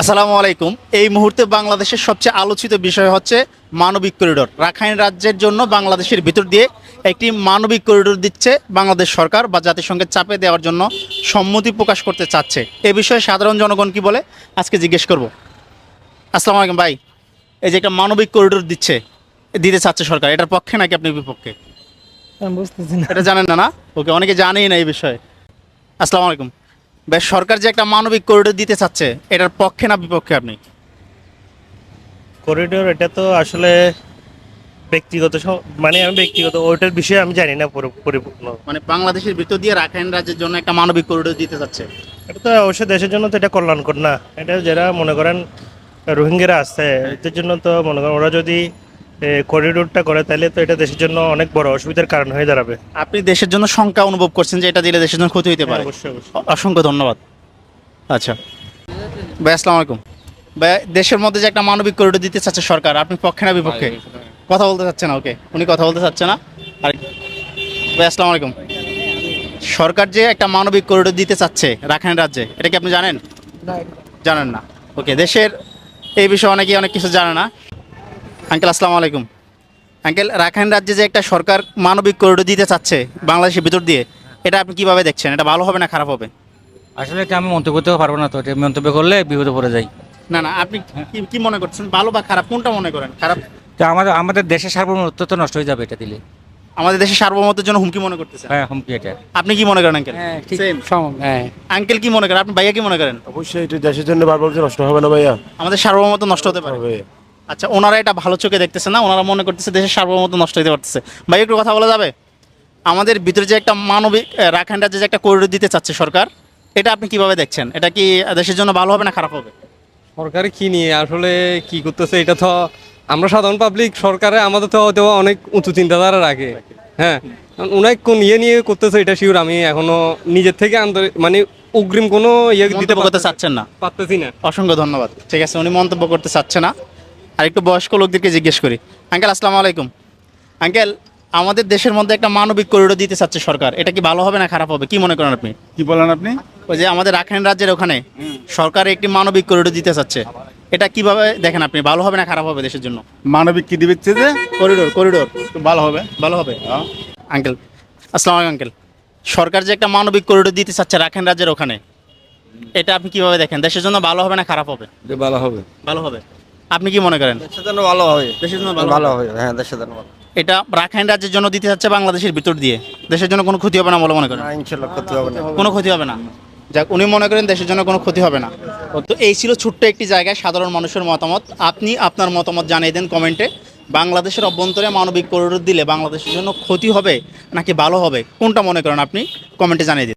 আসসালামু আলাইকুম। এই মুহূর্তে বাংলাদেশের সবচেয়ে আলোচিত বিষয় হচ্ছে মানবিক করিডোর। রাখাইন রাজ্যের জন্য বাংলাদেশের ভিতর দিয়ে একটি মানবিক করিডোর দিচ্ছে বাংলাদেশ সরকার বা জাতিসংঘের চাপে দেওয়ার জন্য সম্মতি প্রকাশ করতে চাচ্ছে। এ বিষয়ে সাধারণ জনগণ কি বলে? আজকে জিজ্ঞেস করব। আসসালামু আলাইকুম ভাই। এই যে একটা মানবিক করিডোর দিচ্ছে দিতে চাচ্ছে সরকার এটার পক্ষে নাকি আপনি বিপক্ষে? আমি বুঝতেছি না। এটা জানেন না না? ওকে অনেকে জানেই না এই বিষয়ে। আসসালামু আলাইকুম। বেশ সরকার যে একটা মানবিক করিডোর দিতে চাচ্ছে এটার পক্ষে না বিপক্ষে আপনি? করিডোর এটা তো আসলে ব্যক্তিগত মানে আমি ব্যক্তিগত ওইটার বিষয়ে আমি জানি না পরিপূর্ণ। মানে বাংলাদেশের ভিতর দিয়ে রাখাইন রাজ্যের জন্য একটা মানবিক করিডোর দিতে চাচ্ছে? এটা তো অবশ্যই দেশের জন্য তো এটা কল্যাণকর না। এটা যারা মনে করেন রোহিঙ্গারা আছে এদের জন্য তো মনে করেন ওরা যদি করিডোরটা করে তাহলে তো এটা দেশের জন্য অনেক বড় অসুবিধার কারণ হয়ে দাঁড়াবে। আপনি দেশের জন্য শঙ্কা অনুভব করছেন যে এটা দিলে দেশের জন্য ক্ষতি হতে পারে? হ্যাঁ, অবশ্যই। অবশ্যই অসংখ্য ধন্যবাদ। আচ্ছা। ভাই আসসালামু আলাইকুম। ভাই দেশের মধ্যে যে একটা মানবিক করিডোর দিতে চাচ্ছে সরকার আপনি পক্ষে না বিপক্ষে? কথা বলতে চাচ্ছে না ওকে। উনি কথা বলতে চাচ্ছে না। আর ভাই আসসালামু আলাইকুম। সরকার যে একটা মানবিক করিডোর দিতে চাচ্ছে রাখাইন রাজ্যে এটা কি আপনি জানেন? জানেন না। ওকে দেশের এই বিষয়ে অনেকেই অনেক কিছু জানে না। আঙ্কেল আসসালামু আলাইকুম। আঙ্কেল রাখাইন রাজ্যে যে একটা সরকার মানবিক করিডোর দিতে চাচ্ছে বাংলাদেশের ভিতর দিয়ে এটা আপনি কীভাবে দেখছেন? এটা ভালো হবে না খারাপ হবে? আসলে এটা আমি মন্তব্য করতে পারব না তো। এটা মন্তব্য করলে বিপদে পড়ে যাই। না না আপনি কি- কি মনে করছেন? ভালো বা খারাপ? কোনটা মনে করেন? খারাপ? তো আমাদের আমাদের দেশের সার্বভৌমত্ব তো নষ্ট হয়ে যাবে এটা দিলে। আমাদের দেশের সার্বভৌমত্বের জন্য হুমকি মনে করতেছেন? হ্যাঁ হুমকি এটা। আপনি কি মনে করেন আঙ্কেল? হ্যাঁ ঠিক Same. হ্যাঁ। আঙ্কেল কি মনে করেন? আপনি ভাইয়া কি মনে করেন? অবশ্যই এটা দেশের জন্য বারবার নষ্ট হবে না ভাইয়া। আমাদের সার্বভৌমত্ব নষ্ট হতে পারে। হবে। আচ্ছা ওনারা এটা ভালো চোখে দেখতেছে না? ওনারা মনে করতেছে দেশের সার্বভৌমত্ব নষ্ট হতে পারতেছে। ভাই একটু কথা বলা যাবে? আমাদের ভিতরে যে একটা মানবিক রাখাইন রাজ্যে যে একটা করিডোর দিতে চাচ্ছে সরকার এটা আপনি কীভাবে দেখছেন? এটা কি দেশের জন্য ভালো হবে না খারাপ হবে? সরকারে কি নিয়ে? আসলে কি করতেছে? এটা তো আমরা সাধারণ পাবলিক সরকারে আমাদের তো হয়তো অনেক উঁচু চিন্তাধারা রাখে হ্যাঁ অনেক কোন ইয়ে নিয়ে করতেছে এটা শিওর আমি এখনও নিজের থেকে আন্তরিক মানে অগ্রিম কোনো ইয়ে দিতে করতে চাচ্ছেন না? পারতেছি না। অসংখ্য ধন্যবাদ। ঠিক আছে উনি মন্তব্য করতে চাচ্ছে না। আর একটু বয়স্ক লোকদেরকে জিজ্ঞেস করি। আঙ্কেল আসসালামু আলাইকুম। আঙ্কেল আমাদের দেশের মধ্যে একটা মানবিক করিডোর দিতে চাচ্ছে সরকার। এটা কি ভালো হবে না খারাপ হবে? কি মনে করেন আপনি? কি বলেন আপনি? ওই যে আমাদের রাখাইন রাজ্যের ওখানে সরকার একটি মানবিক করিডোর দিতে চাচ্ছে। এটা কীভাবে দেখেন আপনি? ভালো হবে না খারাপ হবে দেশের জন্য? মানবিক কি দিবে যে? করিডোর করিডোর ভালো হবে। ভালো হবে? আঙ্কেল আসসালামু আলাইকুম আঙ্কেল। সরকার যে একটা মানবিক করিডোর দিতে চাচ্ছে রাখাইন রাজ্যের ওখানে এটা আপনি কীভাবে দেখেন? দেশের জন্য ভালো হবে না খারাপ হবে? ভালো হবে। ভালো হবে? আপনি কি মনে করেন? দেশের জন্য ভালো হবে। দেশের জন্য ভালো হবে। হবে হ্যাঁ দেশের জন্য ভালো। এটা রাখাইন রাজ্যের জন্য দিতে যাচ্ছে বাংলাদেশের ভিতর দিয়ে। দেশের জন্য কোনো ক্ষতি হবে না বলে মনে করেন? ইনশাল্লাহ ক্ষতি হবে না। কোনো ক্ষতি হবে না? যাক উনি মনে করেন দেশের জন্য কোনো ক্ষতি হবে না। তো এই ছিল ছোট্ট একটি জায়গায় সাধারণ মানুষের মতামত। আপনি আপনার মতামত জানিয়ে দেন কমেন্টে। বাংলাদেশের অভ্যন্তরে মানবিক করিডোর দিলে বাংলাদেশের জন্য ক্ষতি হবে নাকি ভালো হবে? কোনটা মনে করেন আপনি? কমেন্টে জানিয়ে দিন।